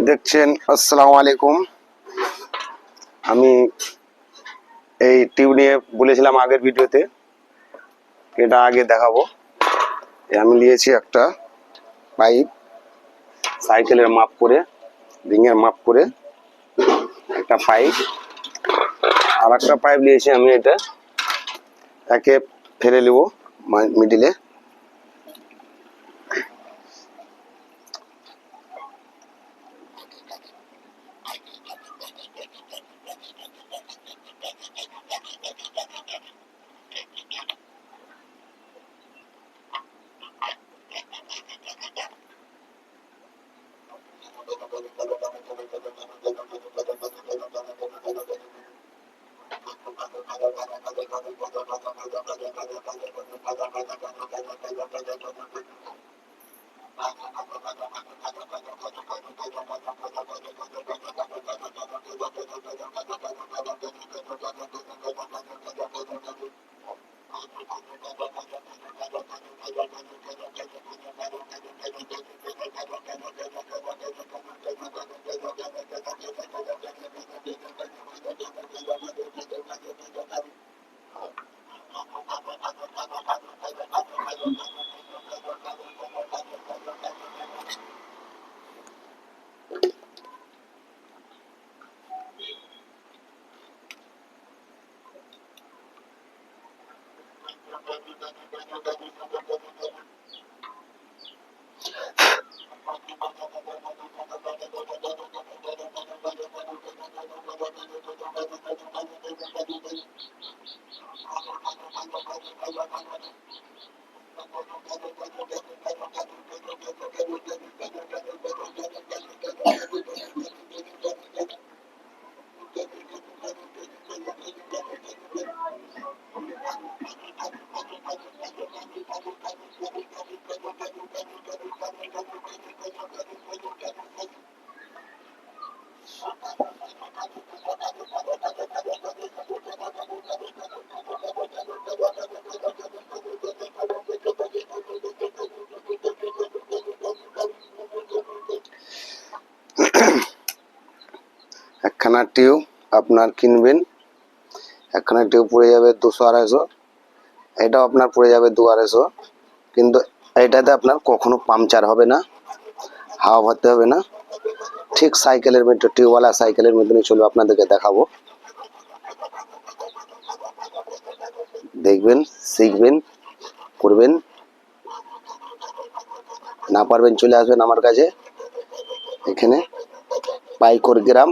দেখছেন, আসসালামু আলাইকুম। আমি এই টিউব নিয়ে বলেছিলাম আগের ভিডিওতে, এটা আগে দেখাবো। আমি নিয়েছি একটা পাইপ, সাইকেলের মাপ করে, রিংয়ের মাপ করে, একটা পাইপ। আর একটা পাইপ নিয়েছি আমি এটা, একে ফেলে নেব মিডিলে। Thank you. Thank you. একখানা টিউব আপনার কিনবেন। একখানা টিউব পড়ে যাবে দুশো আড়াইশো। এটাও আপনার পড়ে যাবে দু আড়াইশো। কিন্তু এটাতে আপনার কখনো পাংচার হবে না, হাওয়া ভরতে হবে না। ঠিক সাইকেলের মতো টিউবওয়ালা সাইকেলের মতনই চলবে, আপনাদেরকে দেখাবো। দেখবেন, শিখবেন, করবেন। না পারবেন, চলে আসবেন আমার কাছে। এখানে পাইকর গ্রাম।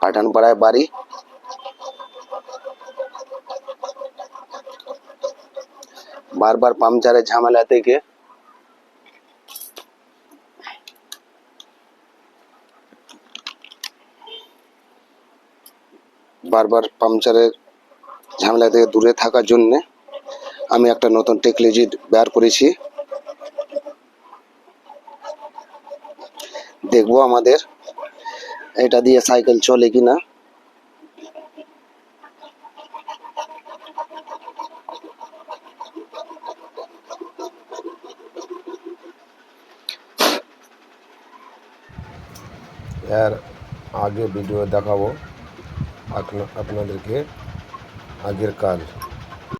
পাঠানপাড়ায় বাড়ি। বারবার পাংচারের ঝামেলা থেকে। বারবার পাংচারের ঝামেলা থেকে দূরে থাকার জন্য আমি একটা নতুন টেকনোলজি বের করেছি। দেখব আমাদের এটা দিয়ে সাইকেল চলে কিনা। এর আগে ভিডিও দেখাবো। আপনা- আপনাদেরকে আগের কাল।